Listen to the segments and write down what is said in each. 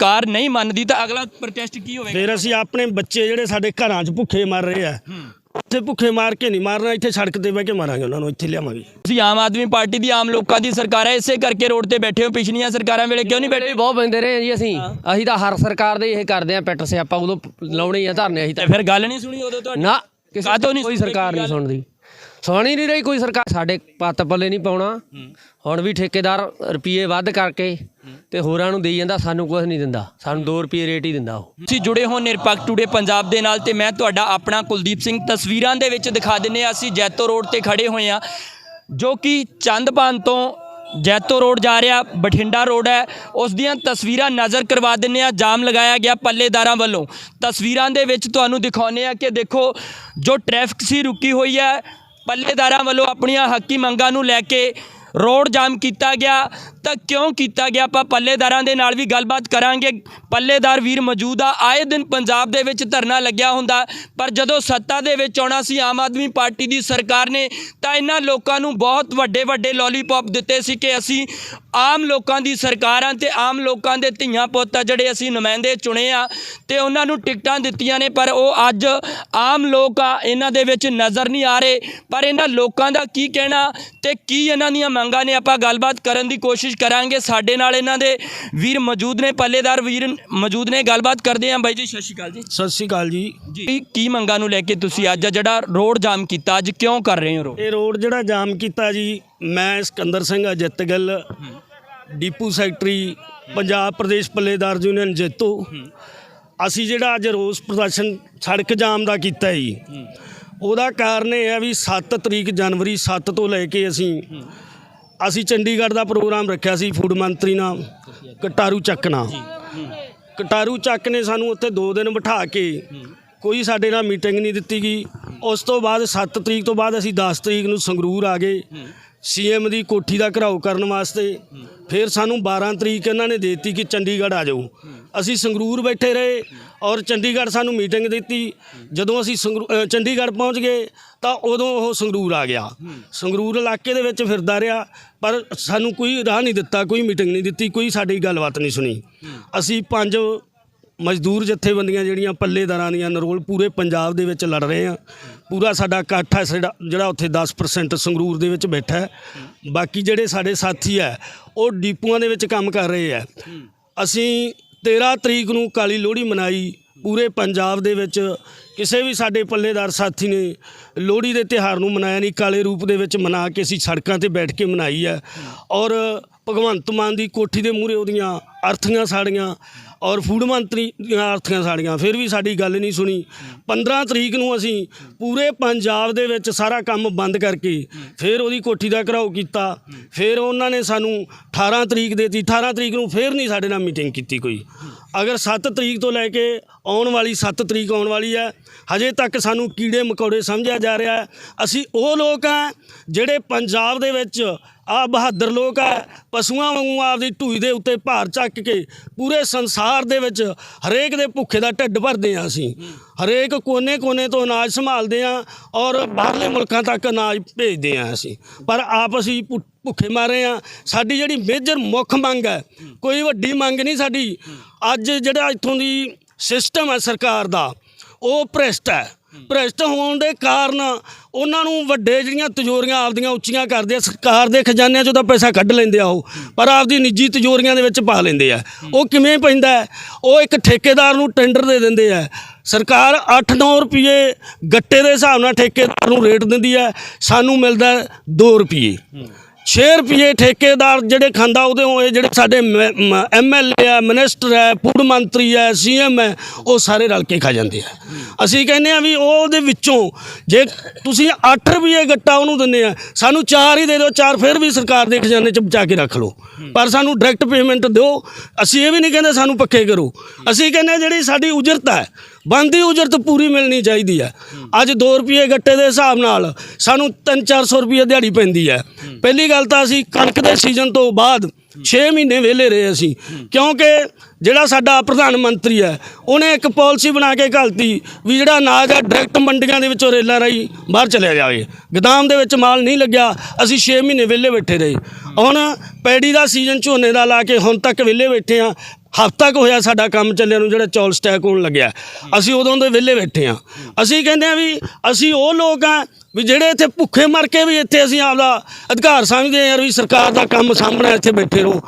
ਸਰਕਾਰ ਨਹੀਂ ਮੰਨਦੀ ਤਾਂ ਅਗਲਾ ਪ੍ਰੋਟੈਸਟ ਕੀ ਹੋਵੇਗਾ? ਫਿਰ ਅਸੀਂ ਆਪਣੇ ਬੱਚੇ ਜਿਹੜੇ ਸਾਡੇ ਘਰਾਂ 'ਚ ਭੁੱਖੇ ਮਰ ਰਹੇ ਆ ਉੱਥੇ ਭੁੱਖੇ ਮਾਰ ਕੇ ਨਹੀਂ ਮਾਰਨਾ ਇੱਥੇ ਸੜਕ ਤੇ ਬਹਿ ਕੇ ਮਾਰਾਂਗੇ ਉਹਨਾਂ ਨੂੰ ਇੱਥੇ ਲਿਆਵਾਂਗੇ। ਤੁਸੀਂ ਆਮ ਆਦਮੀ ਪਾਰਟੀ ਦੀ ਆਮ ਲੋਕਾਂ ਦੀ ਸਰਕਾਰ ਹੈ ਇਸੇ ਕਰਕੇ ਰੋਡ ਤੇ ਬੈਠੇ ਹੋ ਪਿਛਲੀਆਂ ਸਰਕਾਰਾਂ ਵੇਲੇ ਕਿਉਂ ਨਹੀਂ ਬੈਠੇ? ਬਹੁਤ ਬੰਦੇ ਰਹੇ ਜੀ ਅਸੀਂ। ਅਸੀਂ ਤਾਂ ਹਰ ਸਰਕਾਰ ਦੇ ਇਹ ਕਰਦੇ ਆ ਪਿੱਟ ਸਿਆਪਾ ਉਦੋਂ ਲਾਉਣੇ ਆ ਧਰਨੇ ਅਸੀਂ ਤੇ। ਫਿਰ ਗੱਲ ਨਹੀਂ ਸੁਣੀ ਉਦੋਂ ਤੁਹਾਡੀ? ਨਾ ਕਿਸੇ ਨਹੀਂ ਕੋਈ ਸੁਣੀ? ਸਰਕਾਰ ਨਹੀਂ ਸੁਣਦੀ। ਸੁਣੀ ਨਹੀਂ ਰਹੀ ਕੋਈ ਸਰਕਾਰ। ਸਾਡੇ ਪੱਤ ਪੱਲੇ ਨਹੀਂ ਪਾਉਣਾ। ਹੁਣ ਵੀ ਠੇਕੇਦਾਰ ਰੁਪਏ ਵੱਧ ਕਰਕੇ ਤੇ ਹੋਰਾਂ ਨੂੰ ਦੇਈ ਜਾਂਦਾ ਸਾਨੂੰ ਕੁਝ ਨਹੀਂ ਦਿੰਦਾ। ਸਾਨੂੰ 2 ਰੁਪਏ ਰੇਟ ਹੀ ਦਿੰਦਾ ਉਹ। ਤੁਸੀਂ ਜੁੜੇ ਹੋ ਨਿਰਪੱਖ ਟੂਡੇ ਪੰਜਾਬ ਦੇ ਨਾਲ ਤੇ ਮੈਂ ਤੁਹਾਡਾ ਆਪਣਾ ਕੁਲਦੀਪ ਸਿੰਘ ਤਸਵੀਰਾਂ ਦੇ ਵਿੱਚ ਦਿਖਾ ਦਿੰਨੇ ਆ ਅਸੀਂ ਜੈਤੋ ਰੋਡ ਤੇ ਖੜੇ ਹੋਏ ਆ ਜੋ ਕਿ ਚੰਦਪਾਨ ਤੋਂ ਜੈਤੋ ਰੋਡ ਜਾ ਰਿਹਾ ਬਠਿੰਡਾ ਰੋਡ ਹੈ। ਉਸ ਦੀਆਂ ਤਸਵੀਰਾਂ ਨਜ਼ਰ ਕਰਵਾ ਦਿੰਨੇ ਆ ਜਾਮ ਲਗਾਇਆ ਗਿਆ ਪੱਲੇਦਾਰਾਂ ਵੱਲੋਂ। ਤਸਵੀਰਾਂ ਦੇ ਵਿੱਚ ਤੁਹਾਨੂੰ ਦਿਖਾਉਂਦੇ ਆ ਕਿ ਦੇਖੋ ਜੋ ਟ੍ਰੈਫਿਕ ਸੀ ਰੁਕੀ ਹੋਈ ਹੈ। ਪੱਲੇਦਾਰਾਂ ਵੱਲੋਂ ਆਪਣੀਆਂ ਹੱਕੀ ਮੰਗਾਂ ਨੂੰ ਲੈ ਕੇ ਰੋਡ ਜਾਮ ਕੀਤਾ ਗਿਆ, ਤਾਂ ਕਿਉਂ ਕੀਤਾ ਗਿਆ? ਆਪਾਂ ਪੱਲੇਦਾਰਾਂ ਦੇ ਨਾਲ ਵੀ ਗੱਲਬਾਤ ਕਰਾਂਗੇ। ਪੱਲੇਦਾਰ ਵੀਰ ਮੌਜੂਦ ਆ, ਆਏ ਦਿਨ ਪੰਜਾਬ ਦੇ ਵਿੱਚ ਧਰਨਾ ਲੱਗਿਆ ਹੁੰਦਾ, ਪਰ ਜਦੋਂ ਸੱਤਾ ਦੇ ਵਿੱਚ ਆਉਣਾ ਸੀ, ਆਮ ਆਦਮੀ ਪਾਰਟੀ ਦੀ ਸਰਕਾਰ ਨੇ, ਤਾਂ ਇਹਨਾਂ ਲੋਕਾਂ ਨੂੰ ਬਹੁਤ ਵੱਡੇ ਵੱਡੇ ਲੋਲੀਪੌਪ ਦਿੱਤੇ ਸੀ ਕਿ ਅਸੀਂ ਆਮ ਲੋਕਾਂ ਦੀ ਸਰਕਾਰਾਂ ਤੇ ਆਮ ਲੋਕਾਂ ਦੇ ਧੀਆਂ ਪੁੱਤ ਆ, ਜਿਹੜੇ ਅਸੀਂ ਨੁਮਾਇੰਦੇ ਚੁਣੇ ਆ, ਤੇ ਉਹਨਾਂ ਨੂੰ ਟਿਕਟਾਂ ਦਿੱਤੀਆਂ ਨੇ, ਪਰ ਉਹ ਅੱਜ ਆਮ ਲੋਕ ਆ, ਇਹਨਾਂ ਦੇ ਵਿੱਚ ਨਜ਼ਰ ਨਹੀਂ ਆ ਰਹੇ। ਪਰ ਇਹਨਾਂ ਲੋਕਾਂ ਦਾ ਕੀ ਕਹਿਣਾ ਤੇ ਕੀ ਇਹਨਾਂ ਦੀਆਂ ਮੰਗਾਂ ਨੇ ਆਪਾਂ ਗੱਲਬਾਤ ਕਰਨ ਦੀ ਕੋਸ਼ਿਸ਼ ਕਰਾਂਗੇ। ਸਾਡੇ ਨਾਲ ਇਹਨਾਂ ਦੇ ਵੀਰ ਮੌਜੂਦ ਨੇ ਪੱਲੇਦਾਰ ਵੀਰ ਮੌਜੂਦ ਨੇ। ਗੱਲਬਾਤ ਕਰਦੇ ਆਂ ਬਾਈ ਜੀ ਸਤਿ ਸ਼੍ਰੀ ਅਕਾਲ ਜੀ। ਸਤਿ ਸ਼੍ਰੀ ਅਕਾਲ ਜੀ। ਜੀ ਕੀ ਮੰਗਾਂ ਨੂੰ ਲੈ ਕੇ ਤੁਸੀਂ ਅੱਜ ਜਿਹੜਾ ਰੋਡ ਜਾਮ ਕੀਤਾ ਅੱਜ ਕਿਉਂ ਕਰ ਰਹੇ ਹੋ ਰੋਡ? ਇਹ ਰੋਡ ਜਿਹੜਾ ਜਾਮ ਕੀਤਾ ਜੀ ਮੈਂ ਸਿਕੰਦਰ ਸਿੰਘ ਅਜਿੱਤ ਗਿੱਲ ਡੀਪੂ ਸੈਕਟਰੀ ਪੰਜਾਬ ਪ੍ਰਦੇਸ਼ ਪੱਲੇਦਾਰ ਯੂਨੀਅਨ ਜੇਤੂ। ਅਸੀਂ ਜਿਹੜਾ ਅੱਜ ਰੋਸ ਪ੍ਰਦਰਸ਼ਨ ਸੜਕ ਜਾਮ ਦਾ ਕੀਤਾ ਜੀ ਉਹਦਾ ਕਾਰਨ ਇਹ ਹੈ ਵੀ 7 ਤਰੀਕ ਜਨਵਰੀ 7 ਤੋਂ ਲੈ ਕੇ ਅਸੀਂ ਅਸੀਂ ਚੰਡੀਗੜ੍ਹ ਦਾ ਪ੍ਰੋਗਰਾਮ ਰੱਖਿਆ ਸੀ ਫੂਡ ਮੰਤਰੀ ਨਾਲ ਕਟਾਰੂ ਚੱਕ ਨਾਲ। ਕਟਾਰੂ ਚੱਕ ਨੇ ਸਾਨੂੰ ਉੱਥੇ 2 ਦਿਨ ਬਿਠਾ ਕੇ ਕੋਈ ਸਾਡੇ ਨਾਲ ਮੀਟਿੰਗ ਨਹੀਂ ਦਿੱਤੀ ਗਈ। ਉਸ ਤੋਂ ਬਾਅਦ 7 ਤਰੀਕ ਤੋਂ ਬਾਅਦ ਅਸੀਂ 10 ਤਰੀਕ ਨੂੰ ਸੰਗਰੂਰ ਆ ਗਏ। ਸੀਐਮ ਦੀ ਕੋਠੀ ਦਾ ਘਰਾਓ ਕਰਨ ਵਾਸਤੇ। ਫਿਰ ਸਾਨੂੰ 12 ਤਰੀਕ ਇਹਨਾਂ ਨੇ ਦੇਤੀ ਕਿ ਚੰਡੀਗੜ੍ਹ ਆ ਜਾਓ। ਅਸੀਂ ਸੰਗਰੂਰ ਬੈਠੇ ਰਹੇ ਔਰ ਚੰਡੀਗੜ੍ਹ ਸਾਨੂੰ ਮੀਟਿੰਗ ਦਿੱਤੀ। ਜਦੋਂ ਅਸੀਂ ਸੰਗਰੂ- ਅ, ਚੰਡੀਗੜ੍ਹ ਪਹੁੰਚ ਗਏ ਤਾਂ ਉਦੋਂ ਉਹ ਸੰਗਰੂਰ ਆ ਗਿਆ। ਸੰਗਰੂਰ ਇਲਾਕੇ ਦੇ ਵਿੱਚ ਫਿਰਦਾ ਰਿਹਾ ਪਰ ਸਾਨੂੰ ਕੋਈ ਰਾਹ ਨਹੀਂ ਦਿੱਤਾ ਕੋਈ ਮੀਟਿੰਗ ਨਹੀਂ ਦਿੱਤੀ ਕੋਈ ਸਾਡੀ ਗੱਲਬਾਤ ਨਹੀਂ ਸੁਣੀ। ਅਸੀਂ ਪੰਜ ਮਜ਼ਦੂਰ ਜਥੇਬੰਦੀਆਂ ਜਿਹੜੀਆਂ ਪੱਲੇਦਾਰਾਂ ਦੀਆਂ ਨਰੋਲ ਪੂਰੇ ਪੰਜਾਬ ਦੇ ਵਿੱਚ ਲੜ ਰਹੇ ਆ ਪੂਰਾ ਸਾਡਾ ਇਕੱਠ ਹੈ ਸਾਡਾ ਜਿਹੜਾ ਉੱਥੇ 10% ਸੰਗਰੂਰ ਦੇ ਵਿੱਚ ਬੈਠਾ ਹੈ। ਬਾਕੀ ਜਿਹੜੇ ਸਾਡੇ ਸਾਥੀ ਹੈ ਉਹ ਡੀਪੂਆਂ ਦੇ ਵਿੱਚ ਕੰਮ ਕਰ ਰਹੇ ਹੈ। ਅਸੀਂ 13 ਤਰੀਕ ਨੂੰ ਕਾਲੀ ਲੋਹੜੀ ਮਨਾਈ। ਪੂਰੇ ਪੰਜਾਬ ਦੇ ਵਿੱਚ ਕਿਸੇ ਵੀ ਸਾਡੇ ਪੱਲੇਦਾਰ ਸਾਥੀ ਨੇ ਲੋਹੜੀ ਦੇ ਤਿਹਾਰ ਨੂੰ ਮਨਾਇਆ ਨਹੀਂ, ਕਾਲੇ ਰੂਪ ਦੇ ਵਿੱਚ ਮਨਾ ਕੇ ਅਸੀਂ ਸੜਕਾਂ ਤੇ ਬੈਠ ਕੇ ਮਨਾਈ ਹੈ। ਔਰ ਭਗਵੰਤ ਮਾਨ ਦੀ ਕੋਠੀ ਦੇ ਮੂਹਰੇ ਉਹਦੀਆਂ ਅਰਥੀਆਂ ਸਾੜੀਆਂ ਔਰ ਫੂਡ ਮੰਤਰੀ ਦੀਆਂ ਅਰਥੀਆਂ ਸਾੜੀਆਂ, ਫਿਰ ਵੀ ਸਾਡੀ ਗੱਲ ਨਹੀਂ ਸੁਣੀ। 15 ਤਰੀਕ ਨੂੰ ਅਸੀਂ ਪੂਰੇ ਪੰਜਾਬ ਦੇ ਵਿੱਚ ਸਾਰਾ ਕੰਮ ਬੰਦ ਕਰਕੇ ਫਿਰ ਉਹਦੀ ਕੋਠੀ ਦਾ ਘਰਾਓ ਕੀਤਾ। ਫਿਰ ਉਹਨਾਂ ਨੇ ਸਾਨੂੰ 18 ਤਰੀਕ ਦੇਤੀ। 18 ਤਰੀਕ ਨੂੰ ਫਿਰ ਨਹੀਂ ਸਾਡੇ ਨਾਲ ਮੀਟਿੰਗ ਕੀਤੀ ਕੋਈ। ਅਗਰ 7 ਤਰੀਕ ਤੋਂ ਲੈ ਕੇ ਆਉਣ ਵਾਲੀ 7 ਤਰੀਕ ਆਉਣ ਵਾਲੀ ਹੈ, ਹਜੇ ਤੱਕ ਸਾਨੂੰ ਕੀੜੇ ਮਕੌੜੇ ਸਮਝਿਆ ਜਾ ਰਿਹਾ ਹੈ। ਅਸੀਂ ਉਹ ਲੋਕ ਆ ਜਿਹੜੇ ਪੰਜਾਬ ਦੇ ਵਿੱਚ ਆ ਬਹਾਦਰ ਲੋਕ ਆ, ਪਸ਼ੂਆਂ ਵਾਂਗੂ ਆਪਦੀ ਢੂਈ ਦੇ ਉੱਤੇ ਭਾਰ ਚੱਕ ਕੇ ਪੂਰੇ ਸੰਸਾਰ ਦੇ ਵਿੱਚ ਹਰੇਕ ਦੇ ਭੁੱਖੇ ਦਾ ਢਿੱਡ ਭਰਦੇ ਆ ਅਸੀਂ। ਹਰੇਕ ਕੋਨੇ-ਕੋਨੇ ਤੋਂ ਅਨਾਜ ਸੰਭਾਲਦੇ ਆ ਔਰ ਬਾਹਰਲੇ ਮੁਲਕਾਂ ਤੱਕ ਅਨਾਜ ਭੇਜਦੇ ਆ ਅਸੀਂ। ਪਰ ਆਪ ਅਸੀਂ ਭੁ- ਭੁੱਖੇ ਮਾਰੇ ਆ। ਸਾਡੀ ਜਿਹੜੀ ਮੇਜਰ ਮੁੱਖ ਮੰਗ ਹੈ, ਕੋਈ ਵੱਡੀ ਮੰਗ ਨਹੀਂ ਸਾਡੀ। ਅੱਜ ਜਿਹੜਾ ਇੱਥੋਂ ਦੀ ਸਿਸਟਮ ਹੈ ਸਰਕਾਰ ਦਾ, ਉਹ ਭ੍ਰਿਸ਼ਟ ਹੈ। ਭ੍ਰਿਸ਼ਟ ਹੋਣ ਦੇ ਕਾਰਨ ਉਹਨਾਂ ਨੂੰ ਵੱਡੇ ਜਿਹੜੀਆਂ ਤਜੋਰੀਆਂ ਆਪਦੀਆਂ ਉੱਚੀਆਂ ਕਰਦੇ ਆ, ਸਰਕਾਰ ਦੇ ਖਜ਼ਾਨਿਆਂ ਚੋਂ ਤਾਂ ਪੈਸਾ ਕੱਢ ਲੈਂਦੇ ਆ ਉਹ, ਪਰ ਆਪਦੀ ਨਿੱਜੀ ਤਜੋਰੀਆਂ ਦੇ ਵਿੱਚ ਪਾ ਲੈਂਦੇ ਆ। ਉਹ ਕਿਵੇਂ ਪੈਂਦਾ ਉਹ ਇੱਕ ਠੇਕੇਦਾਰ ਨੂੰ ਟੈਂਡਰ ਦੇ ਦਿੰਦੇ ਆ। ਸਰਕਾਰ 8-9 ਰੁਪਏ ਗੱਟੇ ਦੇ ਹਿਸਾਬ ਨਾਲ ਠੇਕੇਦਾਰ ਨੂੰ ਰੇਟ ਦਿੰਦੀ ਹੈ, ਸਾਨੂੰ ਮਿਲਦਾ 2 ਰੁਪਏ 6 ਰੁਪਏ ਠੇਕੇਦਾਰ ਜਿਹੜੇ ਖਾਂਦਾ ਉਹਦੇ ਹੋਏ ਜਿਹੜੇ ਸਾਡੇ ਐਮਐਲਏ ਆ ਮਿਨਿਸਟਰ ਹੈ, ਫੂਡ ਮੰਤਰੀ ਹੈ ਸੀਐਮ ਹੈ, ਉਹ ਸਾਰੇ ਰਲ ਕੇ ਖਾ ਜਾਂਦੇ ਆ। ਅਸੀਂ ਕਹਿੰਦੇ ਆ ਵੀ ਉਹ ਉਹਦੇ ਵਿੱਚੋਂ ਜੇ ਤੁਸੀਂ 8 ਰੁਪਏ ਗੱਟਾ ਉਹਨੂੰ ਦਿੰਦੇ ਆ, ਸਾਨੂੰ 4 ਹੀ ਦੇ ਦਿਓ 4 ਫਿਰ ਵੀ ਸਰਕਾਰ ਦੇ ਖਜ਼ਾਨੇ 'ਚ ਬਚਾ ਕੇ ਰੱਖ ਲਓ। ਪਰ ਸਾਨੂੰ ਡਾਇਰੈਕਟ ਪੇਮੈਂਟ ਦਿਓ। ਅਸੀਂ ਇਹ ਵੀ ਨਹੀਂ ਕਹਿੰਦੇ ਸਾਨੂੰ ਪੱਕੇ ਕਰੋ। ਅਸੀਂ ਕਹਿੰਦੇ ਜਿਹੜੀ ਸਾਡੀ ਉਜਰਤ ਹੈ ਬੰਦੀ ਉਜਰਤ ਪੂਰੀ ਮਿਲਣੀ ਚਾਹੀਦੀ ਹੈ। ਅੱਜ 2 ਰੁਪਏ ਗੱਟੇ ਦੇ ਹਿਸਾਬ ਨਾਲ ਸਾਨੂੰ 3-400 ਰੁਪਏ ਦਿਹਾੜੀ ਪੈਂਦੀ ਹੈ। ਪਹਿਲੀ ਗੱਲ ਤਾਂ ਅਸੀਂ ਕਣਕ ਦੇ ਸੀਜ਼ਨ ਤੋਂ ਬਾਅਦ 6 ਮਹੀਨੇ ਵਿਹਲੇ ਰਹੇ ਅਸੀਂ। ਕਿਉਂਕਿ ਜਿਹੜਾ ਸਾਡਾ ਪ੍ਰਧਾਨ ਮੰਤਰੀ ਹੈ, ਉਹਨੇ ਇੱਕ ਪਾਲਿਸੀ ਬਣਾ ਕੇ ਘਲਤੀ ਵੀ ਜਿਹੜਾ ਅਨਾਜ ਹੈ ਡਾਇਰੈਕਟ ਮੰਡੀਆਂ ਦੇ ਵਿੱਚੋਂ ਰੇਲਾਂ ਰਾਹੀਂ ਬਾਹਰ ਚਲਿਆ ਜਾਵੇ। ਗਦਾਮ ਦੇ ਵਿੱਚ ਮਾਲ ਨਹੀਂ ਲੱਗਿਆ, ਅਸੀਂ 6 ਮਹੀਨੇ ਵਿਹਲੇ ਬੈਠੇ ਰਹੇ। ਹੁਣ ਪੈੜੀ ਦਾ ਸੀਜ਼ਨ ਝੋਨੇ ਦਾ ਲਾ ਕੇ ਹੁਣ ਤੱਕ ਵਿਹਲੇ ਬੈਠੇ ਆ ਹਫ਼ਤਾ ਕੁ ਹੋਇਆ ਸਾਡਾ ਕੰਮ ਚੱਲਿਆ ਨੂੰ ਜਿਹੜਾ ਚੌਲ ਸਟੈਕ ਹੋਣ ਲੱਗਿਆ। ਅਸੀਂ ਉਦੋਂ ਦੇ ਵਿਹਲੇ ਬੈਠੇ ਆ ਅਸੀਂ ਕਹਿੰਦੇ ਆ ਵੀ ਅਸੀਂ ਉਹ ਲੋਕ ਆ ਵੀ ਜਿਹੜੇ ਇੱਥੇ ਭੁੱਖੇ ਮਰ ਕੇ ਵੀ ਇੱਥੇ ਅਸੀਂ ਆਪਦਾ ਅਧਿਕਾਰ ਸਮਝਦੇ ਆ ਯਾਰ ਵੀ ਸਰਕਾਰ ਦਾ ਕੰਮ ਸਾਹਮਣੇ ਇੱਥੇ ਬੈਠੇ ਰਹੋ।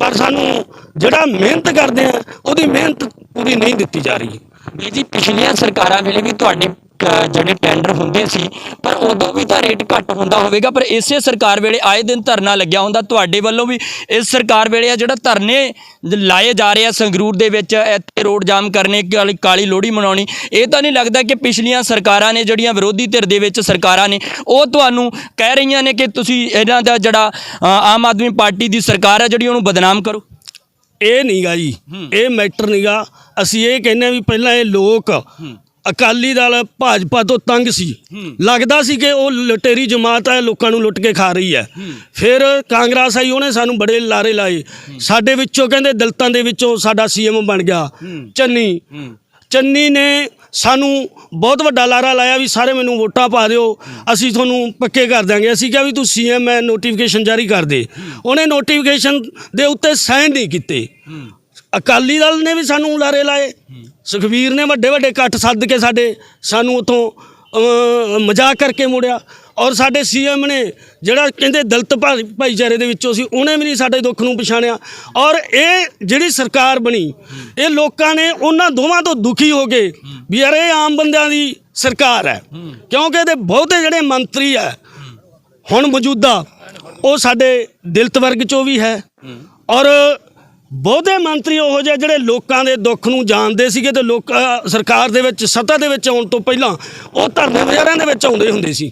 ਪਰ ਸਾਨੂੰ ਜਿਹੜਾ ਮਿਹਨਤ ਕਰਦੇ ਆ, ਉਹਦੀ ਮਿਹਨਤ ਪੂਰੀ ਨਹੀਂ ਦਿੱਤੀ ਜਾ ਰਹੀ। ਵੀਰ ਜੀ ਪਿਛਲੀਆਂ ਸਰਕਾਰਾਂ ਵੇਲੇ ਵੀ ਤੁਹਾਡੇ ਜਿਹੜੇ ਟੈਂਡਰ ਹੁੰਦੇ ਸੀ ਪਰ ਉਦੋਂ ਵੀ ਤਾਂ ਰੇਟ ਘੱਟ ਹੁੰਦਾ ਹੋਵੇਗਾ। ਪਰ ਇਸੇ ਸਰਕਾਰ ਵੇਲੇ ਆਏ ਦਿਨ ਧਰਨਾ ਲੱਗਿਆ ਹੁੰਦਾ। ਤੁਹਾਡੇ ਵੱਲੋਂ ਵੀ ਇਸ ਸਰਕਾਰ ਵੇਲੇ ਆ ਜਿਹੜਾ ਧਰਨੇ ਲਾਏ ਜਾ ਰਹੇ ਆ ਸੰਗਰੂਰ ਦੇ ਵਿੱਚ ਇੱਥੇ ਰੋਡ ਜਾਮ ਕਰਨੇ ਕਾਲੀ ਲੋਹੜੀ ਮਨਾਉਣੀ। ਇਹ ਤਾਂ ਨਹੀਂ ਲੱਗਦਾ ਕਿ ਪਿਛਲੀਆਂ ਸਰਕਾਰਾਂ ਨੇ ਜਿਹੜੀਆਂ ਵਿਰੋਧੀ ਧਿਰ ਦੇ ਵਿੱਚ ਸਰਕਾਰਾਂ ਨੇ ਉਹ ਤੁਹਾਨੂੰ ਕਹਿ ਰਹੀਆਂ ਨੇ ਕਿ ਤੁਸੀਂ ਇਹਨਾਂ ਦਾ ਜਿਹੜਾ ਆਮ ਆਦਮੀ ਪਾਰਟੀ ਦੀ ਸਰਕਾਰ ਹੈ ਜਿਹੜੀ ਉਹਨੂੰ ਬਦਨਾਮ ਕਰੋ। ਇਹ ਨਹੀਂਗਾ ਜੀ। ਇਹ ਮੈਟਰ ਨਹੀਂਗਾ ਅਸੀਂ ਇਹ ਕਹਿੰਦੇ ਆ ਵੀ ਪਹਿਲਾਂ ਇਹ ਲੋਕ ਅਕਾਲੀ ਦਲ ਭਾਜਪਾ ਤੋਂ ਤੰਗ ਸੀ। ਲੱਗਦਾ ਸੀ ਕਿ ਉਹ ਲੁਟੇਰੀ ਜਮਾਤ ਹੈ ਲੋਕਾਂ ਨੂੰ ਲੁੱਟ ਕੇ ਖਾ ਰਹੀ ਹੈ। ਫਿਰ ਕਾਂਗਰਸ ਆਈ ਉਹਨੇ ਸਾਨੂੰ ਬੜੇ ਲਾਰੇ ਲਾਏ। ਸਾਡੇ ਵਿੱਚੋਂ ਕਹਿੰਦੇ ਦਲਤਾਂ ਦੇ ਵਿੱਚੋਂ ਸਾਡਾ ਸੀਐਮ ਬਣ ਗਿਆ ਚੰਨੀ। ਚੰਨੀ ਨੇ ਸਾਨੂੰ ਬਹੁਤ ਵੱਡਾ ਲਾਰਾ ਲਾਇਆ ਵੀ ਸਾਰੇ ਮੈਨੂੰ ਵੋਟਾਂ ਪਾ ਦਿਓ ਅਸੀਂ ਤੁਹਾਨੂੰ ਪੱਕੇ ਕਰ ਦਾਂਗੇ ਅਸੀਂ ਕਿਹਾ ਵੀ ਤੂੰ ਸੀਐਮ ਹੈ ਨੋਟੀਫਿਕੇਸ਼ਨ ਜਾਰੀ ਕਰ ਦੇ। ਉਹਨੇ ਨੋਟੀਫਿਕੇਸ਼ਨ ਦੇ ਉੱਤੇ ਸਾਈਨ ਨਹੀਂ ਕੀਤੇ। ਅਕਾਲੀ ਦਲ ਨੇ ਵੀ ਸਾਨੂੰ ਲਾਰੇ ਲਾਏ। ਸੁਖਵੀਰ ਨੇ ਵੱਡੇ ਵੱਡੇ ਇਕੱਠ ਸੱਦ ਕੇ ਸਾਡੇ, ਸਾਨੂੰ ਉਥੋਂ ਮਜ਼ਾਕ ਕਰਕੇ ਮੋੜਿਆ। ਔਰ ਸਾਡੇ ਸੀਐਮ ਨੇ ਜਿਹੜਾ ਕਹਿੰਦੇ ਦਲਤ ਭਾ- ਭਾਈਚਾਰੇ ਦੇ ਵਿੱਚੋਂ ਸੀ, ਉਹਨੇ ਵੀ ਨਹੀਂ ਸਾਡੇ ਦੁੱਖ ਨੂੰ ਪਛਾਣਿਆ। ਔਰ ਇਹ ਜਿਹੜੀ ਸਰਕਾਰ ਬਣੀ, ਇਹ ਲੋਕਾਂ ਨੇ ਉਹਨਾਂ ਦੋਵਾਂ ਤੋਂ ਦੁਖੀ ਹੋ ਗਏ ਵੀ ਯਾਰ ਇਹ ਆਮ ਬੰਦਿਆਂ ਦੀ ਸਰਕਾਰ ਹੈ। ਕਿਉਂਕਿ ਇਹਦੇ ਬਹੁਤੇ ਜਿਹੜੇ ਮੰਤਰੀ ਹੈ, ਹੁਣ ਮੌਜੂਦਾ, ਉਹ ਸਾਡੇ ਦਲਿਤ ਵਰਗ ਚੋਂ ਵੀ ਹੈ। ਔਰ ਬਹੁਤੇ ਮੰਤਰੀ ਉਹੋ ਜਿਹੇ ਜਿਹੜੇ ਲੋਕਾਂ ਦੇ ਦੁੱਖ ਨੂੰ ਜਾਣਦੇ ਸੀਗੇ ਤੇ ਲੋਕ ਸਰਕਾਰ ਦੇ ਵਿੱਚ, ਸੱਤਾ ਦੇ ਵਿੱਚ ਆਉਣ ਤੋਂ ਪਹਿਲਾਂ ਉਹ ਧਰਨੇ ਬਾਜ਼ਾਰਾਂ ਦੇ ਵਿੱਚ ਆਉਂਦੇ ਹੁੰਦੇ ਸੀ।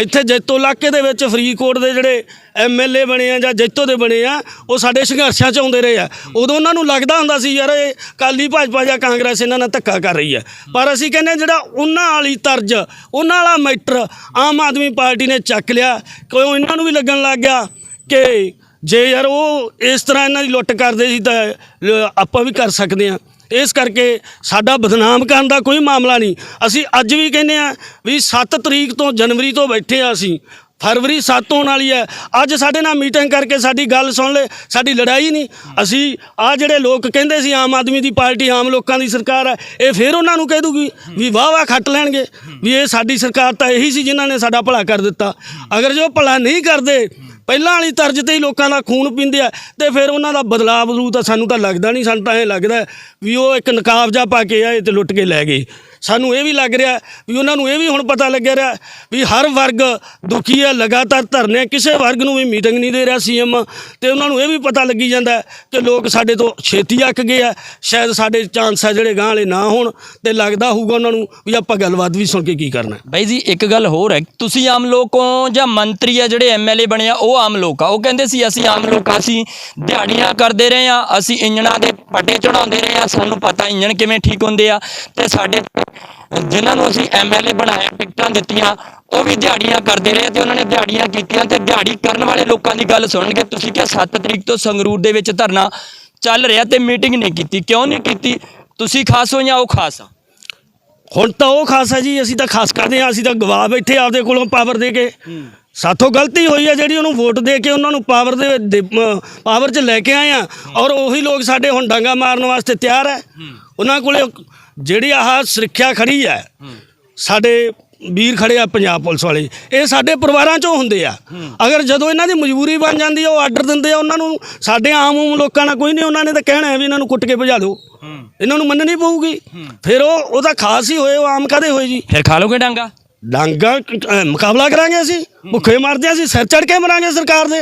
ਇੱਥੇ ਜੈਤੋ ਇਲਾਕੇ ਦੇ ਵਿੱਚ ਫਰੀਦਕੋਟ ਦੇ ਜਿਹੜੇ ਐਮਐਲਏ ਬਣੇ ਆ ਜਾਂ ਜੈਤੋ ਦੇ ਬਣੇ ਆ, ਉਹ ਸਾਡੇ ਸੰਘਰਸ਼ਾਂ 'ਚ ਆਉਂਦੇ ਰਹੇ ਆ। ਉਦੋਂ ਉਹਨਾਂ ਨੂੰ ਲੱਗਦਾ ਹੁੰਦਾ ਸੀ, ਯਾਰ ਇਹ ਕਾਲੀ ਭਾਜਪਾ ਜਾਂ ਕਾਂਗਰਸ ਇਹਨਾਂ ਨਾਲ ਧੱਕਾ ਕਰ ਰਹੀ ਹੈ ਪਰ ਅਸੀਂ ਕਹਿੰਦੇ ਜਿਹੜਾ ਉਹਨਾਂ ਵਾਲੀ ਤਰਜ਼, ਉਹਨਾਂ ਵਾਲਾ ਮੈਟਰ ਆਮ ਆਦਮੀ ਪਾਰਟੀ ਨੇ ਚੱਕ ਲਿਆ, ਕਿਉਂ ਇਹਨਾਂ ਨੂੰ ਵੀ ਲੱਗਣ ਲੱਗ ਗਿਆ ਕਿ ਜੇ ਯਾਰ ਉਹ ਇਸ ਤਰ੍ਹਾਂ ਇਹਨਾਂ ਦੀ ਲੁੱਟ ਕਰਦੇ ਸੀ ਤਾਂ, ਲ- ਆਪਾਂ ਵੀ ਕਰ ਸਕਦੇ ਹਾਂ। ਇਸ ਕਰਕੇ ਸਾਡਾ ਬਦਨਾਮ ਕਰਨ ਦਾ ਕੋਈ ਮਾਮਲਾ ਨਹੀਂ। ਅਸੀਂ ਅੱਜ ਵੀ ਕਹਿੰਦੇ ਆ ਵੀ 7 ਤਰੀਕ ਤੋਂ ਜਨਵਰੀ ਤੋਂ ਬੈਠੇ ਆ ਅਸੀਂ। ਫਰਵਰੀ 7 ਹੋਣ ਵਾਲੀ ਹੈ। ਅੱਜ ਸਾਡੇ ਨਾਲ ਮੀਟਿੰਗ ਕਰਕੇ ਸਾਡੀ ਗੱਲ ਸੁਣ ਲੈ, ਸਾਡੀ ਲੜਾਈ ਨਹੀਂ। ਅਸੀਂ ਆ ਜਿਹੜੇ ਲੋਕ ਕਹਿੰਦੇ ਸੀ, ਆਮ ਆਦਮੀ ਦੀ ਪਾਰਟੀ ਆਮ ਲੋਕਾਂ ਦੀ ਸਰਕਾਰ ਹੈ, ਇਹ ਫਿਰ ਉਹਨਾਂ ਨੂੰ ਕਹਿ ਦੂਗੀ ਵੀ ਵਾਹ ਵਾਹ ਖੱਟ ਲੈਣਗੇ। ਵੀ ਇਹ ਸਾਡੀ ਸਰਕਾਰ ਤਾਂ ਇਹੀ ਸੀ ਜਿਨ੍ਹਾਂ ਨੇ ਸਾਡਾ ਭਲਾ ਕਰ ਦਿੱਤਾ। ਅਗਰ ਜੋ ਭਲਾ ਨਹੀਂ ਕਰਦੇ ਪਹਿਲਾਂ ਵਾਲੀ ਤਰਜ਼ ਤੇ ਹੀ ਲੋਕਾਂ ਦਾ ਖੂਨ ਪੀਂਦੇ ਆ ਤੇ ਫਿਰ ਉਹਨਾਂ ਦਾ ਬਦਲਾਅ ਬਦਲੂ ਤਾਂ ਸਾਨੂੰ ਤਾਂ ਲੱਗਦਾ ਨਹੀਂ, ਸਾਨੂੰ ਤਾਂ ਇਹ ਲੱਗਦਾ ਵੀ ਉਹ ਇੱਕ ਨਕਾਬ ਜਿਹਾ ਪਾ ਕੇ ਆਏ ਤੇ ਲੁੱਟ ਕੇ ਲੈ ਗਏ। ਸਾਨੂੰ ਇਹ ਵੀ ਲੱਗ ਰਿਹਾ ਵੀ ਉਹਨਾਂ ਨੂੰ ਇਹ ਵੀ ਹੁਣ ਪਤਾ ਲੱਗਿਆ ਰਿਹਾ ਵੀ ਹਰ ਵਰਗ ਦੁਖੀ ਹੈ ਲਗਾਤਾਰ ਧਰਨੇ ਕਿਸੇ ਵਰਗ ਨੂੰ ਵੀ ਮੀਟਿੰਗ ਨਹੀਂ ਦੇ ਰਿਹਾ ਸੀਐਮ। ਤੇ ਉਹਨਾਂ ਨੂੰ ਇਹ ਵੀ ਪਤਾ ਲੱਗੀ ਜਾਂਦਾ ਕਿ ਲੋਕ ਸਾਡੇ ਤੋਂ ਛੇਤੀ ਅੱਕ ਗਏ ਆ। ਸ਼ਾਇਦ ਸਾਡੇ ਚਾਂਸ ਆ ਜਿਹੜੇ ਗਾਂ ਵਾਲੇ ਨਾ ਹੋਣ ਤੇ ਲੱਗਦਾ ਹੋਊਗਾ ਉਹਨਾਂ ਨੂੰ ਵੀ ਆਪਾਂ ਗੱਲਬਾਤ ਵੀ ਸੁਣ ਕੇ ਕੀ ਕਰਨਾ। ਬਾਈ ਜੀ ਇੱਕ ਗੱਲ ਹੋਰ ਹੈ। ਤੁਸੀਂ ਆਮ ਲੋਕ ਹੋ ਜਾਂ ਮੰਤਰੀ ਆ ਜਿਹੜੇ ਐਮਐਲਏ ਬਣੇ ਆ ਉਹ ਆਮ ਲੋਕ ਆ। ਉਹ ਕਹਿੰਦੇ ਸੀ ਅਸੀਂ ਆਮ ਲੋਕ ਆ, ਅਸੀਂ ਦਿਹਾੜੀਆਂ ਕਰਦੇ ਰਹੇ ਆ ਅਸੀਂ ਇੰਜਣਾਂ ਦੇ ਪੱਟੇ ਚੜਾਉਂਦੇ ਰਹੇ ਆ। ਸਾਨੂੰ ਪਤਾ ਇੰਜਣ ਕਿਵੇਂ ਠੀਕ ਹੁੰਦੇ ਆ। ਤੇ ਸਾਡੇ ਜਿਨ੍ਹਾਂ ਨੂੰ ਅਸੀਂ ਐਮਐਲਏ ਬਣਾਇਆ, ਟਿਕਟਾਂ ਦਿੱਤੀਆਂ, ਉਹ ਵੀ ਦਿਹਾੜੀਆਂ ਕਰਦੇ ਰਹੇ ਤੇ ਉਹਨਾਂ ਨੇ ਦਿਹਾੜੀਆਂ ਕੀਤੀਆਂ ਤੇ ਦਿਹਾੜੀ ਕਰਨ ਵਾਲੇ ਲੋਕਾਂ ਦੀ ਗੱਲ ਸੁਣਨਗੇ। ਤੁਸੀਂ ਕਿਹਾ 7 ਤਰੀਕ ਤੋਂ ਸੰਗਰੂਰ ਦੇ ਵਿੱਚ ਧਰਨਾ ਚੱਲ ਰਿਹਾ ਤੇ ਮੀਟਿੰਗ ਨਹੀਂ ਕੀਤੀ। ਕਿਉਂ ਨਹੀਂ ਕੀਤੀ? ਤੁਸੀਂ ਖਾਸ ਹੋ ਜਾਂ ਉਹ ਖਾਸ ਆ? ਹੁਣ ਤਾਂ ਉਹ ਖਾਸ ਹੈ ਜੀ, ਅਸੀਂ ਤਾਂ ਖਾਸ ਕਰਦੇ ਹਾਂ, ਅਸੀਂ ਤਾਂ ਗਵਾ ਬੈਠੇ ਆਪਦੇ ਕੋਲੋਂ ਪਾਵਰ ਦੇ ਕੇ। ਸਾਥੋਂ ਗਲਤੀ ਹੋਈ ਹੈ ਜਿਹੜੀ ਉਹਨੂੰ ਵੋਟ ਦੇ ਕੇ ਉਹਨਾਂ ਨੂੰ ਪਾਵਰ ਦੇ ਪਾਵਰ 'ਚ ਲੈ ਕੇ ਆਏ ਆ। ਔਰ ਉਹੀ ਲੋਕ ਸਾਡੇ ਹੁਣ ਡਾਂਗਾ ਮਾਰਨ ਵਾਸਤੇ ਤਿਆਰ ਹੈ ਉਹਨਾਂ ਕੋਲੇ ਜਿਹੜੀ ਆਹ ਸੁਰੱਖਿਆ ਖੜੀ ਹੈ ਸਾਡੇ ਵੀਰ ਖੜੇ ਆ ਪੰਜਾਬ ਪੁਲਿਸ ਵਾਲੇ ਇਹ ਸਾਡੇ ਪਰਿਵਾਰਾਂ ਚੋਂ ਹੁੰਦੇ ਆ। ਅਗਰ ਜਦੋਂ ਇਹਨਾਂ ਦੀ ਮਜਬੂਰੀ ਬਣ ਜਾਂਦੀ ਹੈ ਉਹ ਆਰਡਰ ਦਿੰਦੇ ਆ ਉਹਨਾਂ ਨੂੰ ਸਾਡੇ ਆਮ ਆਮ ਲੋਕਾਂ ਨਾਲ ਕੋਈ ਨਹੀਂ ਉਹਨਾਂ ਨੇ ਤਾਂ ਕਹਿਣਾ ਵੀ ਇਹਨਾਂ ਨੂੰ ਕੁੱਟ ਕੇ ਭਜਾ ਦਿਓ। ਇਹਨਾਂ ਨੂੰ ਮੰਨਣੀ ਪਊਗੀ। ਫਿਰ ਉਹ ਉਹਦਾ ਖਾਸ ਹੀ ਹੋਏ ਉਹ ਆਮ ਕਾਦੇ ਹੋਏ ਜੀ? ਫਿਰ ਖਾ ਲੋਗੇ ਡਾਂਗਾ? ਡਾਂਗਾ ਅਹ, ਮੁਕਾਬਲਾ ਕਰਾਂਗੇ ਅਸੀਂ। ਭੁੱਖੇ ਮਰਦੇ ਹਾਂ ਅਸੀਂ ਸਿਰ ਚੜ ਕੇ ਮਰਾਂਗੇ ਸਰਕਾਰ ਦੇ।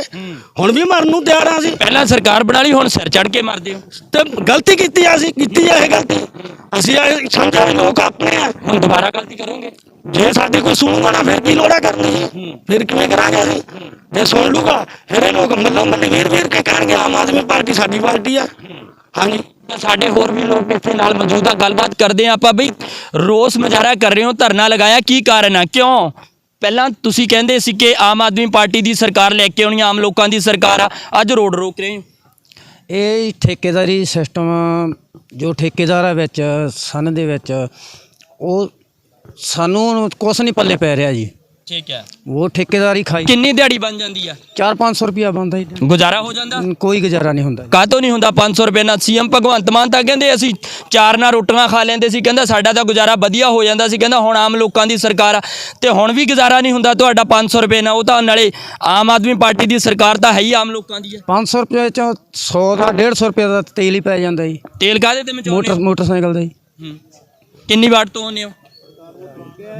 ਹੁਣ ਵੀ ਮਰਨ ਨੂੰ ਤਿਆਰ ਹਾਂ ਅਸੀਂ। ਪਹਿਲਾਂ ਸਰਕਾਰ ਬਣਾ ਲਈ ਹੁਣ ਸਿਰ ਚੜ ਕੇ ਮਰਦੇ ਹੋ। ਤੇ ਗਲਤੀ ਕੀਤੀ ਆ ਅਸੀਂ ਕੀਤੀ ਆ ਇਹ ਗਲਤੀ। ਅਸੀਂ ਇਹ ਸਮਝਿਆ ਵੀ ਲੋਕ ਆਪਣੇ ਆ। ਹੁਣ ਦੁਬਾਰਾ ਗਲਤੀ ਕਰੋਗੇ। ਜੇ ਸਾਡੇ ਕੋਈ ਸੁਣੂਗਾ ਨਾ ਫਿਰ ਕੀ ਲੋੜਾ ਕਰਨੀ? ਹੈ ਫਿਰ ਕਿਵੇਂ ਕਰਾਂਗੇ ਅਸੀਂ? ਜੇ ਸੁਣ ਲੂਗਾ ਫਿਰ ਇਹ ਲੋਕ ਮੱਲੋ ਮੱਲੇ ਵੀਰ ਵੀਰ ਕੇ ਕਹਿਣਗੇ ਆਮ ਆਦਮੀ ਪਾਰਟੀ ਸਾਡੀ ਪਾਰਟੀ ਆ। ਹਾਂਜੀ ਸਾਡੇ ਹੋਰ ਵੀ ਲੋਕ ਇੱਥੇ ਨਾਲ ਮੌਜੂਦ ਆ, ਗੱਲਬਾਤ ਕਰਦੇ ਆ ਆਪਾਂ ਬਈ ਰੋਸ ਮੁਜ਼ਾਹਰਾ ਕਰ ਰਹੇ ਹੋ, ਧਰਨਾ ਲਗਾਇਆ, ਕੀ ਕਾਰਨ ਆ, ਕਿਉਂ? ਪਹਿਲਾਂ ਤੁਸੀਂ ਕਹਿੰਦੇ ਸੀ ਕਿ ਆਮ ਆਦਮੀ ਪਾਰਟੀ ਦੀ ਸਰਕਾਰ ਲੈ ਕੇ ਆਉਣੀ ਆਮ ਲੋਕਾਂ ਦੀ ਸਰਕਾਰ ਆ, ਅੱਜ ਰੋਡ ਰੋਕ ਰਹੇ ਹੋ। ਇਹ ਠੇਕੇਦਾਰੀ ਸਿਸਟਮ ਜੋ ਠੇਕੇਦਾਰ ਆ ਵਿੱਚ, ਸਨ ਦੇ ਵਿੱਚ, ਉਹ ਸਾਨੂੰ ਕੁਛ ਨਹੀਂ ਪੱਲੇ ਪੈ ਰਿਹਾ ਜੀ। ਠੀਕ ਹੈ। ਉਹ ਠੇਕੇਦਾਰੀ ਖਾਈ। ਕਿੰਨੀ ਦਿਹਾੜੀ ਬਣ ਜਾਂਦੀ ਆ? 4-500 ਰੁਪਿਆ ਬੰਦਾ ਹੀ ਗੁਜ਼ਾਰਾ ਹੋ ਜਾਂਦਾ? ਕੋਈ ਗੁਜ਼ਾਰਾ ਨਹੀਂ ਹੁੰਦਾ। ਕਾਹਤੋਂ ਨਹੀਂ ਹੁੰਦਾ? 500 ਰੁਪਏ ਨਾਲ ਸੀਐਮ ਭਗਵੰਤ ਮਾਨ ਤਾਂ ਕਹਿੰਦੇ ਅਸੀਂ ਚਾਰ ਨਾਲ ਰੋਟੀਆਂ ਖਾ ਲੈਂਦੇ ਸੀ ਕਹਿੰਦਾ ਸਾਡਾ ਤਾਂ ਗੁਜ਼ਾਰਾ ਵਧੀਆ ਹੋ ਜਾਂਦਾ ਸੀ ਕਹਿੰਦਾ ਹੁਣ ਆਮ ਲੋਕਾਂ ਦੀ ਸਰਕਾਰ ਆ ਤੇ ਹੁਣ ਵੀ ਗੁਜ਼ਾਰਾ ਨਹੀਂ ਹੁੰਦਾ ਤੁਹਾਡਾ 500 ਰੁਪਏ ਨਾਲ ਉਹ ਤਾਂ ਨਾਲੇ ਆਮ ਆਦਮੀ ਪਾਰਟੀ ਦੀ ਸਰਕਾਰ ਤਾਂ ਹੈ ਹੀ ਆਮ ਲੋਕਾਂ ਦੀ ਹੈ 500 ਰੁਪਏ ਚੋਂ 100 ਦਾ 150 ਰੁਪਏ ਦਾ ਤੇਲ ਹੀ ਪੈ ਜਾਂਦਾ ਜੀ। ਤੇਲ ਕਾਹਦੇ ਤੇ ਮਚਾਉਂਦੇ ਮੋਟਰ ਮੋਟਰਸਾਈਕਲ ਦਾ ਜੀ। ਹੂੰ। ਕਿੰਨੀ ਵਾਟ ਤੋਂ ਆਉਂਦੇ ਹੋ?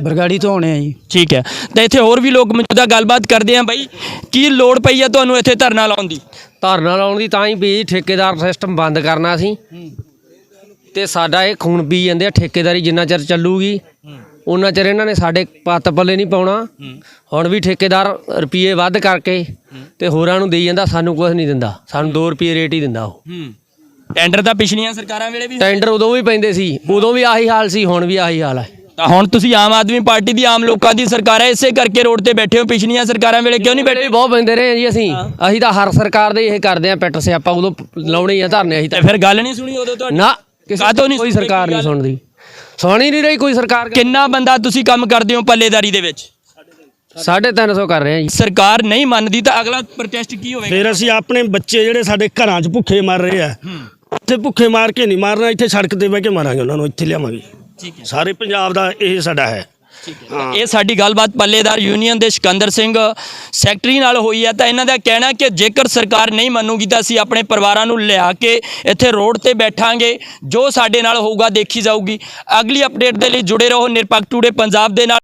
ਬਰਗਾੜੀ ਤੋਂ ਆਉਣੇ ਆ ਜੀ। ਠੀਕ ਹੈ। ਤੇ ਇੱਥੇ ਹੋਰ ਵੀ ਲੋਕ ਮੌਜੂਦਾ ਗੱਲਬਾਤ ਕਰਦੇ ਆ ਬਾਈ। ਕੀ ਲੋੜ ਪਈ ਆ ਤੁਹਾਨੂੰ ਇੱਥੇ ਧਰਨਾ ਲਾਉਣ ਦੀ? ਧਰਨਾ ਲਾਉਣ ਦੀ ਤਾਂ ਹੀ ਵੀ ਠੇਕੇਦਾਰ ਸਿਸਟਮ ਬੰਦ ਕਰਨਾ ਸੀ। ਤੇ ਸਾਡਾ ਇਹ ਖੂਨ ਪੀ ਜਾਂਦੇ ਆ ਠੇਕੇਦਾਰੀ ਜਿੰਨਾ ਚਿਰ ਚੱਲੂਗੀ ਉਹਨਾਂ ਚਿਰ ਇਹਨਾਂ ਨੇ ਸਾਡੇ ਪੱਤ ਪੱਲੇ ਨਹੀਂ ਪਾਉਣਾ। ਹੁਣ ਵੀ ਠੇਕੇਦਾਰ ਰੁਪਏ ਵੱਧ ਕਰਕੇ ਤੇ ਹੋਰਾਂ ਨੂੰ ਦੇਈ ਜਾਂਦਾ ਸਾਨੂੰ ਕੁਝ ਨਹੀਂ ਦਿੰਦਾ। ਸਾਨੂੰ 2 ਰੁਪਏ ਰੇਟ ਹੀ ਦਿੰਦਾ ਉਹ। ਟੈਂਡਰ ਤਾਂ ਪਿਛਲੀਆਂ ਸਰਕਾਰਾਂ ਵੇਲੇ ਵੀ ਟੈਂਡਰ ਉਦੋਂ ਵੀ ਪੈਂਦੇ ਸੀ ਉਦੋਂ ਵੀ ਆਹੀ ਹਾਲ ਸੀ ਹੁਣ ਵੀ ਆਹੀ ਹਾਲ ਹੈ ਤਾਂ ਹੁਣ ਤੁਸੀਂ ਆਮ ਆਦਮੀ ਪਾਰਟੀ ਦੀ ਆਮ ਲੋਕਾਂ ਦੀ ਸਰਕਾਰ ਹੈ ਇਸੇ ਕਰਕੇ ਰੋਡ ਤੇ ਬੈਠੇ ਹੋ ਪਿਛਲੀਆਂ ਸਰਕਾਰਾਂ ਵੇਲੇ ਕਿਉਂ ਨਹੀਂ ਬੈਠੇ? ਬਹੁਤ ਪੈਂਦੇ ਰਹੇ ਆ ਜੀ ਅਸੀਂ। ਅਸੀਂ ਤਾਂ ਹਰ ਸਰਕਾਰ ਦੇ ਇਹ ਕਰਦੇ ਆ ਪਿੱਟ ਸਿਆਪਾ ਉਦੋਂ ਲਾਉਣੇ ਹੀ ਆ ਧਰਨੇ ਅਸੀਂ ਤੇ। ਤਾਂ ਫਿਰ ਗੱਲ ਨਹੀਂ ਸੁਣੀ ਉਦੋਂ ਤੁਹਾਡੀ? ਨਾ ਕਿਸੇ ਕਾਹਤੋਂ ਨਹੀਂ ਕੋਈ ਸੁਣੀ ਸਰਕਾਰ ਨਹੀਂ? ਸੁਣਦੀ। ਸੁਣ ਨਹੀਂ ਰਹੀ ਕੋਈ ਸਰਕਾਰ ਕਿੰਨਾ ਬੰਦਾ ਤੁਸੀਂ ਕੰਮ ਕਰਦੇ ਹੋ ਪੱਲੇਦਾਰੀ ਦੇ ਵਿੱਚ? 350 ਕਰ ਰਹੇ ਆ ਜੀ। ਸਰਕਾਰ ਨਹੀਂ ਮੰਨਦੀ ਤਾਂ ਅਗਲਾ ਪ੍ਰੋਟੈਸਟ ਕੀ ਹੋਵੇਗਾ? ਫਿਰ ਅਸੀਂ ਆਪਣੇ ਬੱਚੇ ਜਿਹੜੇ ਸਾਡੇ ਘਰਾਂ 'ਚ ਭੁੱਖੇ ਮਰ ਰਹੇ ਆ ਇੱਥੇ ਭੁੱਖੇ ਮਾਰ ਕੇ ਨਹੀਂ ਮਾਰਨਾ ਇੱਥੇ ਸੜਕ ਤੇ ਬਹਿ ਕੇ ਮਾਰਾਂਗੇ ਉਹਨਾਂ ਨੂੰ ਇੱਥੇ ਲਿਆਵਾਂਗੇ। ਸਾਰੇ ਪੰਜਾਬ ਦਾ ਇਹ ਸਾਡਾ ਹੈ। ਇਹ ਸਾਡੀ ਗੱਲਬਾਤ ਪੱਲੇਦਾਰ ਯੂਨੀਅਨ ਦੇ ਸਿਕੰਦਰ ਸਿੰਘ ਸੈਕਟਰੀ ਨਾਲ ਹੋਈ ਹੈ। ਤਾਂ ਇਹਨਾਂ ਦਾ ਕਹਿਣਾ ਕਿ ਜੇਕਰ ਸਰਕਾਰ ਨਹੀਂ ਮੰਨੂਗੀ ਤਾਂ ਅਸੀਂ ਆਪਣੇ ਪਰਿਵਾਰਾਂ ਨੂੰ ਲਿਆ ਕੇ ਇੱਥੇ ਰੋਡ ਤੇ ਬੈਠਾਂਗੇ। ਜੋ ਸਾਡੇ ਨਾਲ ਹੋਊਗਾ ਦੇਖੀ ਜਾਊਗੀ। ਅਗਲੀ ਅਪਡੇਟ ਦੇ ਲਈ ਜੁੜੇ ਰਹੋ। ਨਿਰਪੱਖ ਟੂਡੇ ਪੰਜਾਬ ਦੇ ਨਾਲ।